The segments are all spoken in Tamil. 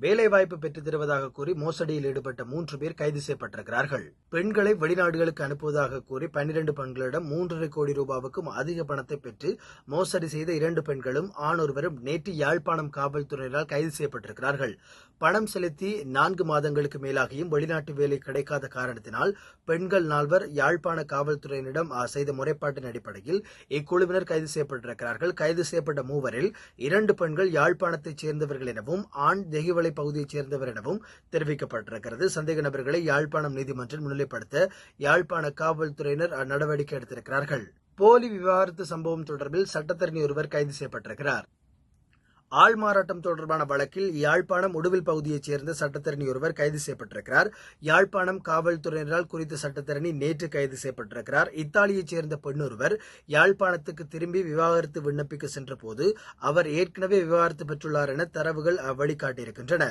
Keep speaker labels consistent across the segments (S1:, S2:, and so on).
S1: வேலைவாய்ப்பு பெற்றுத் தருவதாக கூறி மோசடியில் ஈடுபட்ட மூன்று பேர் கைது செய்யப்பட்டிருக்கிறார்கள். பெண்களை வெளிநாடுகளுக்கு அனுப்புவதாக கூறி பன்னிரண்டு பெண்களிடம் மூன்றரை கோடி ரூபாவுக்கும் அதிக பணத்தை பெற்று மோசடி செய்த இரண்டு பெண்களும் ஆண் ஒருவரும் நேற்று யாழ்ப்பாணம் காவல்துறையினரால் கைது செய்யப்பட்டிருக்கிறார்கள். பணம் செலுத்தி நான்கு மாதங்களுக்கு மேலாகியும் வெளிநாட்டு வேலை கிடைக்காத காரணத்தினால் பெண்கள் நால்வர் யாழ்ப்பாண காவல்துறையினரிடம் செய்த முறைப்பாட்டின் அடிப்படையில் இக்குழுவினர் கைது செய்யப்பட்டிருக்கிறார்கள். கைது செய்யப்பட்ட மூவரில் இரண்டு பெண்கள் யாழ்ப்பாணத்தைச் சேர்ந்தவர்கள் எனவும் ஆண் தெகிவளை பகுதியைச் சேர்ந்தவர் எனவும் தெரிவிக்கப்பட்டிருக்கிறது. சந்தேக நபர்களை யாழ்ப்பாணம் நீதிமன்றம் முன்னிலைப்படுத்த யாழ்ப்பாண காவல்துறையினர் நடவடிக்கை எடுத்திருக்கிறார்கள். போலி விவாகரத்து சம்பவம் தொடர்பில் சட்டத்தரணி ஒருவர் கைது செய்யப்பட்டிருக்கிறார். ஆள்மாறாட்டம் தொடர்பான வழக்கில் யாழ்ப்பாணம் உடுவில் பகுதியைச் சேர்ந்த சட்டத்தரணி ஒருவர் கைது செய்யப்பட்டிருக்கிறார். யாழ்ப்பாணம் காவல்துறையினரால் குறித்த சட்டத்தரணி நேற்று கைது செய்யப்பட்டிருக்கிறார். இத்தாலியைச் சேர்ந்த பெண்ணொருவர் யாழ்ப்பாணத்துக்கு திரும்பி விவாகரத்து விண்ணப்பிக்க சென்றபோது அவர் ஏற்கனவே விவாகரத்து பெற்றுள்ளார் என தரவுகள் வழிகாட்டியிருக்கின்றன.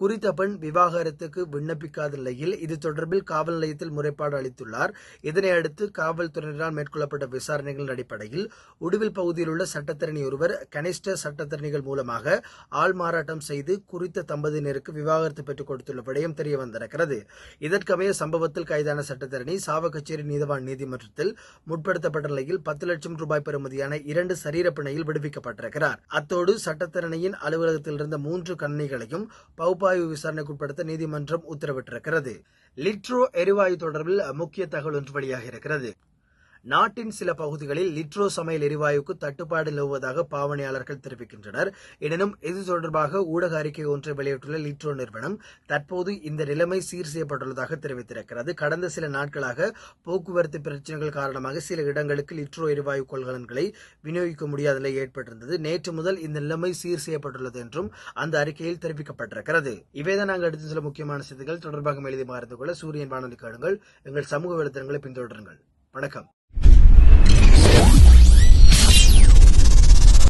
S1: குறித்த பெண் விவாகரத்துக்கு விண்ணப்பிக்காத நிலையில் இது தொடர்பில் காவல் நிலையத்தில் முறைப்பாடு அளித்துள்ளார். இதனை அடுத்து காவல்துறையினரால் மேற்கொள்ளப்பட்ட விசாரணைகளின் அடிப்படையில் உடுவில் பகுதியில் உள்ள சட்டத்தரணி ஒருவர் கனிஷ்ட சட்டத்தரணிகள் மூலம் மூலமாக ஆள்மாறாட்டம் செய்து குறித்த தம்பதியினருக்கு விவாகரத்து பெற்றுக் கொடுத்துள்ள விடயம் தெரிய வந்திருக்கிறது இதற்கமைய சம்பவத்தில் கைதான சட்டத்தரணி சாவகச்சேரி நீதவான் நீதிமன்றத்தில் முற்படுத்தப்பட்ட நிலையில் பத்து லட்சம் ரூபாய் பெறுமதியான இரண்டு சரீரப்பிணையில் விடுவிக்கப்பட்டிருக்கிறார். அத்தோடு சட்டத்தரணியின் அலுவலகத்தில் இருந்த மூன்று கணினிகளையும் பகுப்பாய்வு விசாரணைக்குட்படுத்த நீதிமன்றம் உத்தரவிட்டிருக்கிறது. லிட்ரோ எரிவாயு தொடர்பில் முக்கிய தகவல் ஒன்று வெளியாக இருக்கிறது நாட்டின் சில பகுதிகளில் லிட்ரோ சமையல் எரிவாயுக்கு தட்டுப்பாடு நிலவுவதாக பாவனையாளர்கள் தெரிவிக்கின்றனர். எனினும் இது தொடர்பாக ஊடக அறிக்கை ஒன்றை வெளியிட்டுள்ள லிட்ரோ நிறுவனம் தற்போது இந்த நிலைமை சீர் செய்யப்பட்டுள்ளதாக தெரிவித்திருக்கிறது. கடந்த சில நாட்களாக போக்குவரத்து பிரச்சனைகள் காரணமாக சில இடங்களுக்கு லிட்ரோ எரிவாயு கொள்கலன்களை விநியோகிக்க முடியாத நிலை ஏற்பட்டிருந்தது. நேற்று முதல் இந்த நிலைமை சீர் செய்யப்பட்டுள்ளது என்றும் அந்த அறிக்கையில் தெரிவிக்கப்பட்டிருக்கிறது. இவைதான் நாங்கள் எடுத்து சில முக்கியமான செய்திகள். தொடர்பாக எழுதி மாறிந்து கொள்ள சூரியன் வானொலி காடுங்கள் எங்கள் சமூக வலைத்தளங்களை பின்தொடருங்கள். வணக்கம்.